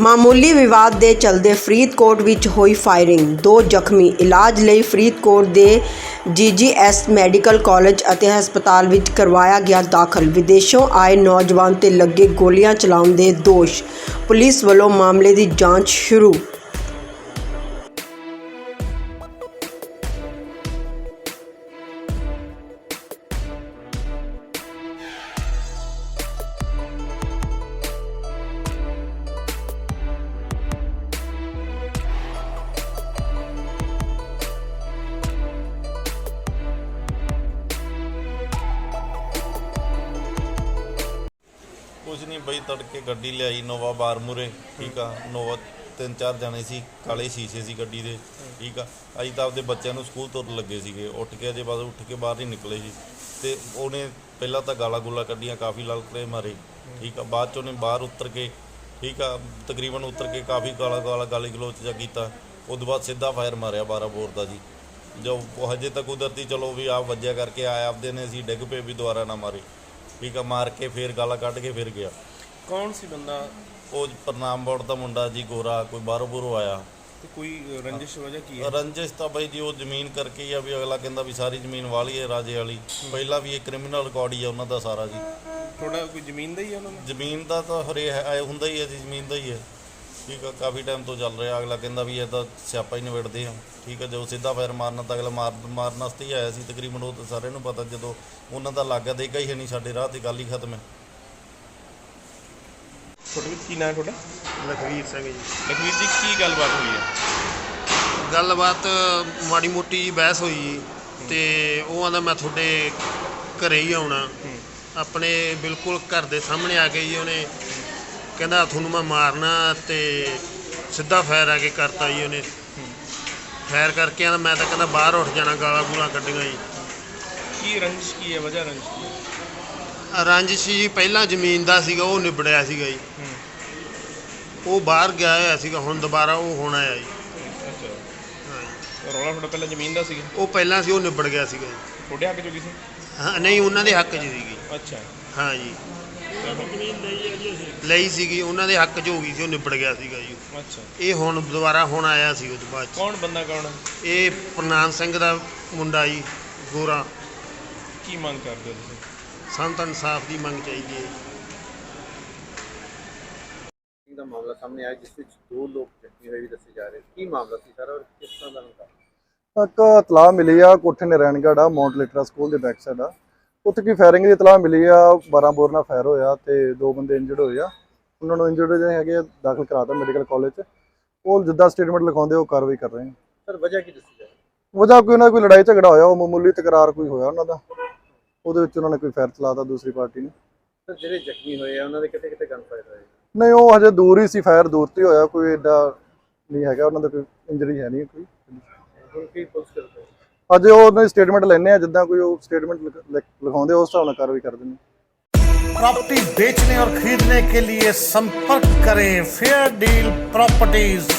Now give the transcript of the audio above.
ਮਾਮੂਲੀ ਵਿਵਾਦ ਦੇ ਚਲਦੇ ਫਰੀਦਕੋਟ ਵਿੱਚ ਹੋਈ ਫਾਇਰਿੰਗ। ਦੋ ਜ਼ਖਮੀ ਇਲਾਜ ਲਈ ਫਰੀਦਕੋਟ ਦੇ ਜੀਜੀਐਸ ਮੈਡੀਕਲ ਕਾਲਜ ਅਤੇ ਹਸਪਤਾਲ ਵਿੱਚ ਕਰਵਾਇਆ ਗਿਆ ਦਾਖਲ। ਵਿਦੇਸ਼ੋਂ ਆਏ ਨੌਜਵਾਨ ਤੇ ਲੱਗੇ ਗੋਲੀਆਂ ਚਲਾਉਣ ਦੇ ਦੋਸ਼। ਪੁਲਿਸ ਵੱਲੋਂ ਮਾਮਲੇ ਦੀ ਜਾਂਚ ਸ਼ੁਰੂ ਕੁਝ ਨਹੀਂ ਬਈ ਤੜਕੇ ਗੱਡੀ ਲਿਆਈ, ਨੋਵਾ ਬਾਰ ਮੂਰੇ ਠੀਕ ਆ, ਨੋਵਾ ਤਿੰਨ ਚਾਰ ਜਾਣੇ ਸੀ, ਕਾਲੇ ਸ਼ੀਸ਼ੇ ਸੀ ਗੱਡੀ ਦੇ, ਠੀਕ ਆ। ਅਸੀਂ ਤਾਂ ਆਪਦੇ ਬੱਚਿਆਂ ਨੂੰ ਸਕੂਲ ਤੁਰਨ ਲੱਗੇ ਸੀਗੇ, ਉੱਠ ਕੇ ਅਜੇ ਬਸ ਉੱਠ ਕੇ ਬਾਹਰ ਨਹੀਂ ਨਿਕਲੇ ਸੀ। ਤੇ ਉਹਨੇ ਪਹਿਲਾਂ ਤਾਂ ਗਾਲਾਂ ਗੁਲਾ ਕੱਢੀਆਂ, ਕਾਫੀ ਲਲਕਰੇ ਮਾਰੇ, ਠੀਕ ਆ। ਬਾਅਦ ਚ ਉਹਨੇ ਬਾਹਰ ਉਤਰ ਕੇ, ਠੀਕ ਆ, ਤਕਰੀਬਨ ਉਤਰ ਕੇ ਕਾਫੀ ਗਾਲਾਂ ਗਾਲਾਂ ਗਾਲੀ ਗਲੋਚ ਜਿਹਾ ਕੀਤਾ। ਉਦੋਂ ਬਾਅਦ ਸਿੱਧਾ ਫਾਇਰ ਮਾਰਿਆ 12 ਬੋਰ ਦਾ ਜੀ। ਜੋ ਹਜੇ ਤੱਕ ਕੁਦਰਤੀ ਚਲੋ ਵੀ ਆਪ ਵੱਜਿਆ ਕਰਕੇ ਆਇਆ, ਆਪਦੇ ਨੇ ਅਸੀਂ ਡਿੱਗ ਪਏ ਵੀ ਦੁਬਾਰਾ ਨਾ ਮਾਰੇ। ਠੀਕ ਆ ਮਾਰ ਕੇ ਫੇਰ ਗਾਲਾਂ ਕੱਢ ਕੇ ਫਿਰ ਗਿਆ। ਕੌਣ ਸੀ ਬੰਦਾ? ਉਹ ਪ੍ਰਨਾਮ ਬੋਰਡ ਦਾ ਮੁੰਡਾ ਜੀ ਗੋਰਾ ਕੋਈ ਬਾਹਰੋਂ ਬੁਰੋਂ ਆਇਆ। ਤੇ ਕੋਈ ਰੰਜਿਸ਼ ਵਜ੍ਹਾ ਕੀ ਹੈ? ਰੰਜਿਸ਼ ਤਾਂ ਬਈ ਜੀ ਉਹ ਜ਼ਮੀਨ ਕਰਕੇ ਹੀ ਆ ਵੀ ਅਗਲਾ ਕਹਿੰਦਾ ਵੀ ਸਾਰੀ ਜ਼ਮੀਨ ਵਾਲੀ ਹੈ ਰਾਜੇ ਵਾਲੀ। ਪਹਿਲਾਂ ਵੀ ਇਹ ਕ੍ਰਿਮੀਨਲ ਰਿਕਾਰਡ ਹੀ ਆ ਉਹਨਾਂ ਦਾ ਸਾਰਾ ਜੀ। ਥੋੜਾ ਕੋਈ ਜ਼ਮੀਨ ਦਾ ਹੀ ਹੈ ਉਹਨਾਂ ਨੂੰ ਜ਼ਮੀਨ ਦਾ ਤਾਂ ਹਰੇ ਹੈ ਹੁੰਦਾ ਹੀ ਹੈ ਜੀ ਜ਼ਮੀਨ ਦਾ ਹੀ ਹੈ। ਠੀਕ ਆ ਕਾਫੀ ਟਾਈਮ ਤੋਂ ਚੱਲ ਰਿਹਾ ਅਗਲਾ ਕਹਿੰਦਾ ਵੀ ਇਹ ਤਾਂ ਸਿਆਪਾ ਹੀ ਨਿਬੜਦੇ ਆ। ਠੀਕ ਆ ਜੋ ਸਿੱਧਾ ਫਾਇਰ ਮਾਰਨਾ ਤਾਂ ਅਗਲਾ ਮਾਰ ਮਾਰਨ ਵਾਸਤੇ ਹੀ ਆਇਆ ਸੀ ਤਕਰੀਬਨ ਉਹ ਤਾਂ ਸਾਰਿਆਂ ਨੂੰ ਪਤਾ ਜਦੋਂ ਉਹਨਾਂ ਦਾ ਲੱਗਾ ਦੇਗਾ ਹੀ ਹੈ ਨਹੀਂ ਸਾਡੇ ਰਾਹ ਤੇ ਗੱਲ ਹੀ ਖਤਮ ਹੈ। ਤੁਹਾਡਾ ਕੀ ਨਾਮ ਹੈ ਤੁਹਾਡਾ? ਲਖਵੀਰ ਸਿੰਘ ਜੀ। ਲਖਵੀਰ ਜੀ ਕੀ ਗੱਲਬਾਤ ਹੋਈ ਹੈ? ਗੱਲਬਾਤ ਮਾੜੀ ਮੋਟੀ ਬਹਿਸ ਹੋਈ ਜੀ ਤੇ ਉਹ ਆਂਦਾ ਮੈਂ ਤੁਹਾਡੇ ਘਰੇ ਹੀ ਆਉਣਾ। ਆਪਣੇ ਬਿਲਕੁਲ ਘਰ ਦੇ ਸਾਹਮਣੇ ਆ ਕੇ ਜੀ ਉਹਨੇ ਕਹਿੰਦਾ ਤੁਹਾਨੂੰ ਮੈਂ ਮਾਰਨਾ ਤੇ ਸਿੱਧਾ ਫਾਇਰ ਆ ਕੇ ਕਰਤਾ ਜੀ ਉਹਨੇ। ਫਾਇਰ ਕਰਕੇ ਆਂਦਾ ਮੈਂ ਤਾਂ ਕਹਿੰਦਾ ਬਾਹਰ ਉੱਠ ਜਾਣਾ ਗਾਲਾਂ ਗੂਲਾਂ ਕੱਢੀਆਂ ਜੀ। ਕੀ ਰੰਜਿਸ਼ ਕੀ ਹੈ? ਵਜ੍ਹਾ ਰੰਜਿਸ਼ ਕੀ ਹੈ? ਰੰਜਿਸ਼ ਜੀ ਪਹਿਲਾਂ ਜ਼ਮੀਨ ਦਾ ਸੀਗਾ ਉਹ ਨਿਬੜਿਆ ਸੀਗਾ ਜੀ। ਉਹ ਬਾਹਰ ਗਿਆ ਹੋਇਆ ਸੀਗਾ ਹੁਣ ਦੁਬਾਰਾ ਉਹ ਹੋਣਾ ਆ ਜੀ। ਅੱਛਾ। ਹਾਂ ਜੀ। ਰੌਲਾ ਤੁਹਾਡਾ ਪਹਿਲਾਂ ਜ਼ਮੀਨ ਦਾ ਸੀਗਾ? ਉਹ ਪਹਿਲਾਂ ਸੀ ਉਹ ਨਿਬੜ ਗਿਆ ਸੀਗਾ ਜੀ। ਤੁਹਾਡੇ ਹੱਕ ਚੋਂ ਕਿਸੇ ਹਾਂ ਨਹੀਂ ਉਹਨਾਂ ਦੇ ਹੱਕ 'ਚ ਸੀਗੀ। ਅੱਛਾ। ਹਾਂ ਜੀ। ਲਈ ਸੀਗੀ ਉਹਨਾਂ ਦੇ ਹੱਕ 'ਚ ਹੋ ਗਈ ਸੀ ਉਹ ਨਿਬੜ ਗਿਆ ਸੀਗਾ ਜੀ। ਅੱਛਾ। ਇਹ ਹੁਣ ਦੁਬਾਰਾ ਹੁਣ ਆਇਆ ਸੀ ਉਹ ਤੋਂ ਬਾਅਦ 'ਚ। ਕੌਣ ਬੰਦਾ ਕੌਣ? ਹੈ? ਇਹ ਪ੍ਰਨਾਮ ਸਿੰਘ ਦਾ ਮੁੰਡਾ ਜੀ ਗੋਰਾ। ਕੀ ਮੰਗ ਕਰਦੇ ਹੋ ਤੁਸੀਂ? ਸਾਨੂੰ ਤਾਂ ਇਨਸਾਫ ਦੀ ਮੰਗ ਚਾਹੀਦੀ ਹੈ ਜੀ। ਸ਼ੂਟਿੰਗ ਦਾ ਮਾਮਲਾ ਸਾਹਮਣੇ ਆਇਆ ਜਿਸ ਵਿੱਚ ਦੋ ਲੋਕ ਜ਼ਖਮੀ ਹੋਏ ਵੀ ਦੱਸੇ ਜਾ ਰਹੇ ਕੀ ਮਾਮਲਾ ਸੀ ਸਾਰਾ ਔਰ ਕਿਸ ਤਰ੍ਹਾਂ ਦਾ ਹੁੰਦਾ ਇੱਕ ਇਤਲਾਹ ਮਿਲੀ ਆ ਕੋਠੇ ਨਰੈਣਗੜ੍ਹ ਆ ਮਾਉਂਟ ਲਿਟਰਾ ਸਕੂਲ ਦੇ ਬੈਕ ਸਾਈਡ ਆ। ਉੱਥੇ ਕੀ ਫਾਇਰਿੰਗ ਦੀ ਇਤਲਾਹ ਮਿਲੀ ਆ 12 ਬੋਰ ਨਾਲ ਫਾਇਰ ਹੋਇਆ ਤੇ ਦੋ ਬੰਦੇ ਇੰਜਰਡ ਹੋਏ ਆ। ਉਹਨਾਂ ਨੂੰ ਇੰਜਰਡ ਜਿਹੜੇ ਹੈਗੇ ਆ, ਦਾਖਲ ਕਰਾਤਾ ਮੈਡੀਕਲ ਕਾਲਜ 'ਚ। ਉਹ ਜਿੱਦਾਂ ਸਟੇਟਮੈਂਟ ਲਿਖਾਉਂਦੇ ਉਹ ਕਾਰਵਾਈ ਕਰ ਰਹੇ ਆ। ਸਰ ਵਜ੍ਹਾ ਕੀ ਦੱਸੀ ਜਾ ਵਜ੍ਹਾ ਕੋਈ ਨਾ ਕੋਈ ਲੜਾਈ ਝਗੜਾ ਹੋਇਆ ਉਹ ਮਾਮੂਲੀ ਤਕਰਾਰ ਕੋਈ ਹੋਇਆ ਉਹਨਾਂ ਦਾ। ਉਹਦੇ ਵਿੱਚ ਉਹਨਾਂ ਨੇ ਕੋਈ ਫਾਇਰ ਚਲਾਤਾ ਦੂਸਰੀ ਪਾਰਟੀ ਨੇ। ਸਰ ਜਿਹੜੇ ਜ਼ਖਮੀ ਹੋਏ ਆ ਉਹਨਾਂ ਦੇ ਕਿਤੇ ਕਿਤੇ ਗਨ ਫਾਇਰ ਹੋਏ? ਨਹੀਂ ਉਹ ਹਜੇ ਦੂਰ ਹੀ ਸੀ ਫਾਇਰ ਦੂਰ ਤੇ ਹੋਇਆ ਕੋਈ ਏਡਾ ਨਹੀਂ ਹੈਗਾ ਉਹਨਾਂ ਦਾ ਕੋਈ ਇੰਜਰੀ ਹੈ ਨਹੀਂ ਕੋਈ। ਹੁਣ ਕੀ ਪੁਲਿਸ ਕਰਦੇ ਅੱਜ ਉਹ ਉਹਨਾਂ ਦੀ ਸਟੇਟਮੈਂਟ ਲੈਣੇ ਆ ਜਿੱਦਾਂ ਕੋਈ ਉਹ ਸਟੇਟਮੈਂਟ ਲਿਖਾਉਂਦੇ ਉਸ ਹਿਸਾਬ ਨਾਲ ਕਾਰਵਾਈ ਕਰਦੇ ਨੇ प्रॉपर्टी बेचने और खरीदने के लिए संपर्क करें फेयर डील प्रॉपर्टीज